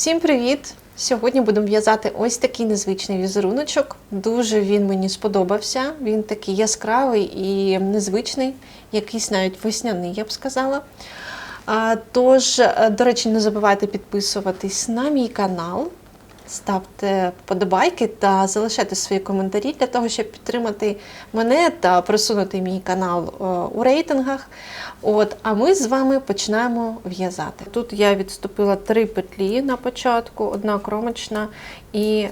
Всім привіт! Сьогодні будемо в'язати ось такий незвичний візеруночок. Дуже він мені сподобався. Він такий яскравий і незвичний, якийсь навіть весняний, я б сказала. Тож, е, до речі, не забувайте підписуватись на мій канал, ставте вподобайки та залишайте свої коментарі для того, щоб підтримати мене та просунути мій канал е, у рейтингах. От, а ми з вами починаємо в'язати. Тут я відступила три петлі на початку, одна кромочна і е,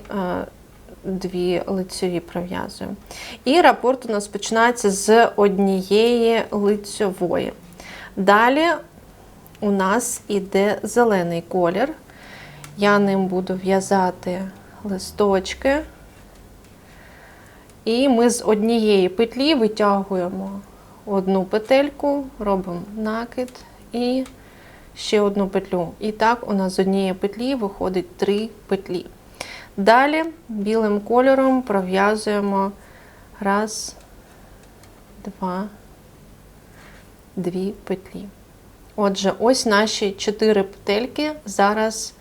дві лицьові пров'язую. І рапорт у нас починається з однієї лицьової. Далі у нас іде зелений колір. Я ним буду в'язати листочки. І ми з однієї петлі витягуємо одну петельку, робимо накид і ще одну петлю. І так у нас з однієї петлі виходить три петлі. Далі білим кольором пров'язуємо раз, два, дві петлі. Отже, ось наші чотири петельки. Зараз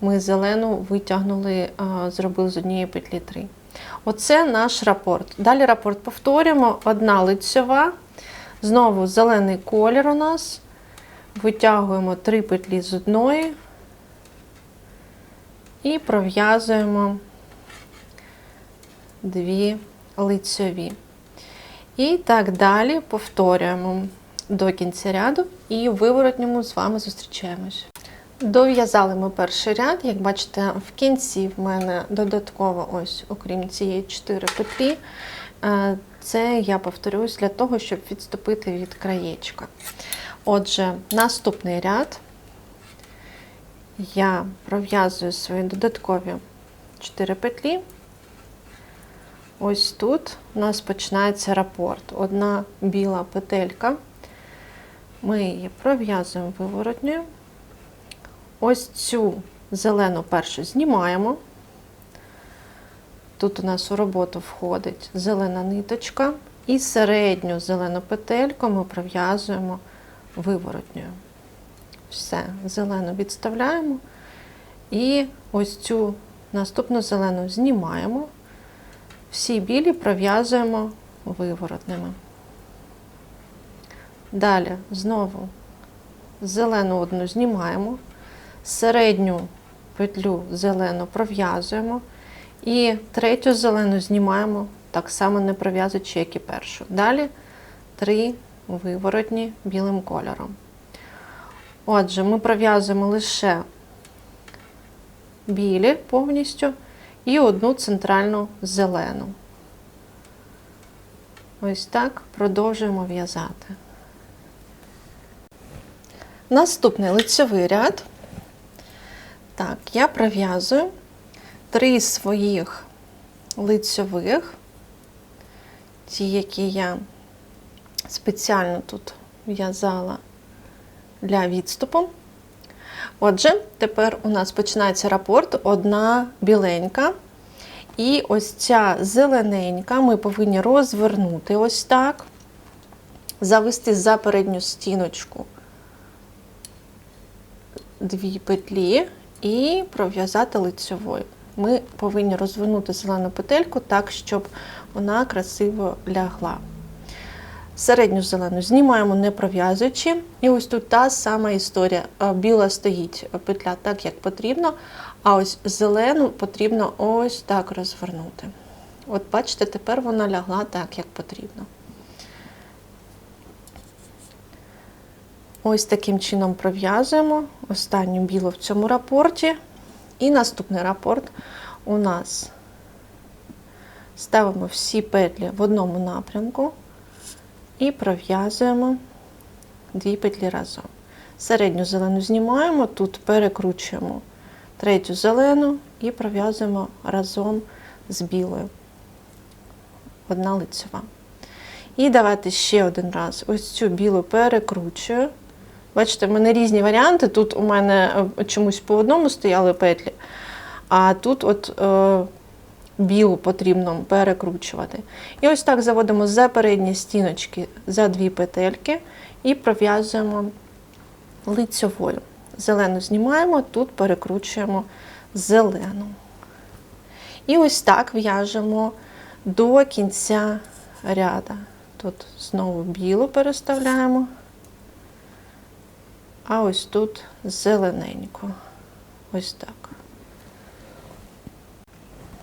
ми зелену витягнули, зробили з однієї петлі три. Оце наш рапорт. Далі рапорт повторюємо. Одна лицьова, знову зелений колір у нас. Витягуємо три петлі з одної і пров'язуємо дві лицьові. І так далі повторюємо до кінця ряду і в виворотньому з вами зустрічаємось. Дов'язали ми перший ряд, як бачите, в кінці в мене додатково, ось, окрім цієї 4 петлі. Е, Це я повторюсь для того, щоб відступити від краєчка. Отже, наступний ряд я пров'язую свої додаткові 4 петлі. Ось тут у нас починається рапорт. Одна біла петелька. Ми її пров'язуємо виворотньою. Ось цю зелену першу знімаємо. Тут у нас у роботу входить зелена ниточка, і середню зелену петельку ми пров'язуємо виворотньою. Все, зелену відставляємо. І ось цю наступну зелену знімаємо. Всі білі пров'язуємо виворотними. Далі знову зелену одну знімаємо, середню петлю зелену пров'язуємо і третю зелену знімаємо, так само не пров'язуючи, як і першу. Далі три виворотні білим кольором. Отже, ми пров'язуємо лише білі повністю і одну центральну зелену. Ось так продовжуємо в'язати. Наступний лицьовий ряд. Так, я пров'язую три своїх лицьових, ті, які я спеціально тут в'язала для відступу. Отже, тепер у нас починається рапорт одна біленька. І ось ця зелененька ми повинні розвернути ось так, завести за передню стіночку дві петлі і пров'язати лицьовою. Ми повинні розвернути зелену петельку так, щоб вона красиво лягла. Середню зелену знімаємо, не пров'язуючи. І ось тут та сама історія. Біла стоїть петля так, як потрібно, а ось зелену потрібно ось так розвернути. От бачите, тепер вона лягла так, як потрібно. Ось таким чином пров'язуємо останню білу в цьому рапорті. І наступний рапорт у нас ставимо всі петлі в одному напрямку і пров'язуємо дві петлі разом. Середню зелену знімаємо, тут перекручуємо третю зелену і пров'язуємо разом з білою. Одна лицева. І давайте ще один раз ось цю білу перекручую. Бачите, в мене різні варіанти. Тут у мене е, чомусь по одному стояли петлі, а тут от е, білу потрібно перекручувати. І ось так заводимо за передні стіночки за дві петельки і пров'язуємо лицьовою. зелену знімаємо, тут перекручуємо зелену. І ось так в'яжемо до кінця ряда. Тут знову білу переставляємо, а ось тут зелененьку. Ось так.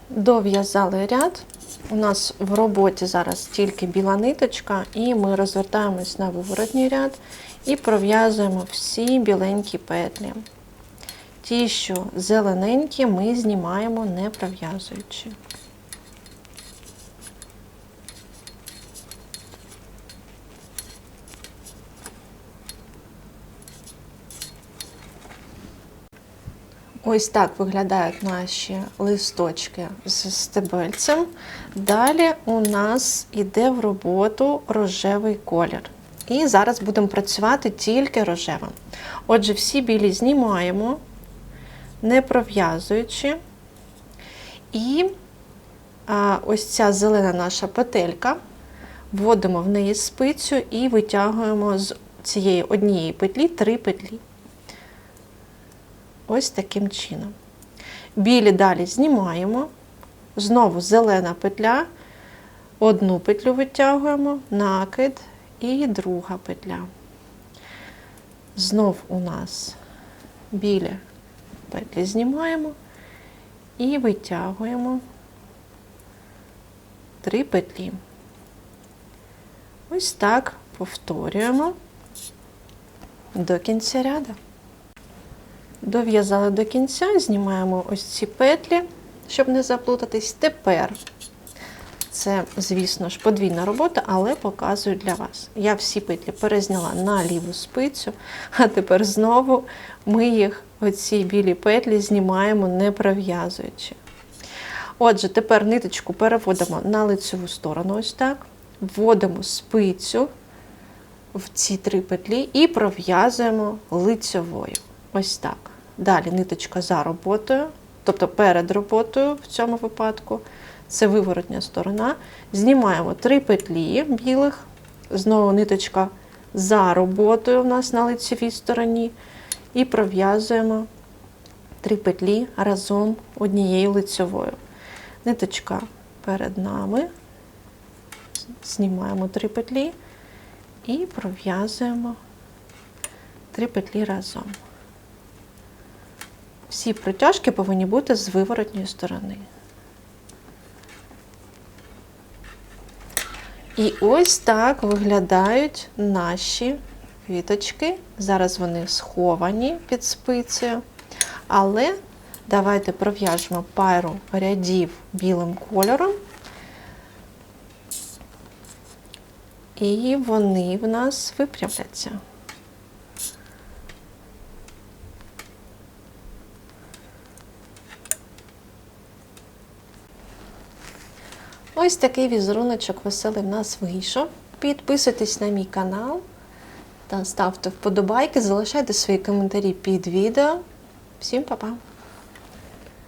Дов'язали ряд. У нас в роботі зараз тільки біла ниточка, і ми розвертаємось на виворотній ряд і пров'язуємо всі біленькі петлі. Ті, що зелененькі, ми знімаємо не пров'язуючи. Ось так виглядають наші листочки з стебельцем. Далі у нас йде в роботу рожевий колір. І зараз будемо працювати тільки рожевим. Отже, всі білі знімаємо, не пров'язуючи. І а, ось ця зелена наша петелька, вводимо в неї спицю і витягуємо з цієї однієї петлі три петлі. Ось таким чином. Білі далі знімаємо. Знову зелена петля, одну петлю витягуємо, накид і друга петля. Знов у нас білі петлі знімаємо і витягуємо три петлі. Ось так повторюємо до кінця ряду. Дов'язали до кінця, знімаємо ось ці петлі, щоб не заплутатись. Тепер це, звісно ж, подвійна робота, але показую для вас. Я всі петлі перезняла на ліву спицю, а тепер знову ми їх, оці білі петлі, знімаємо не пров'язуючи. Отже, тепер ниточку переводимо на лицеву сторону, ось так. Вводимо спицю в ці три петлі і пров'язуємо лицевою. Ось так. Далі ниточка за роботою, тобто перед роботою в цьому випадку, це виворотня сторона. Знімаємо три петлі білих, знову ниточка за роботою у нас на лицевій стороні, і пров'язуємо три петлі разом однією лицевою. Ниточка перед нами, знімаємо три петлі і пров'язуємо три петлі разом. Всі протяжки повинні бути з виворотньої сторони. І ось так виглядають наші квіточки. Зараз вони сховані під спицею. Але давайте пров'яжемо пару рядів білим кольором. І вони в нас випрямляться. Ось такий візеруночок веселий в нас вийшов. Підписуйтесь на мій канал та ставте вподобайки, залишайте свої коментарі під відео. Всім па-па!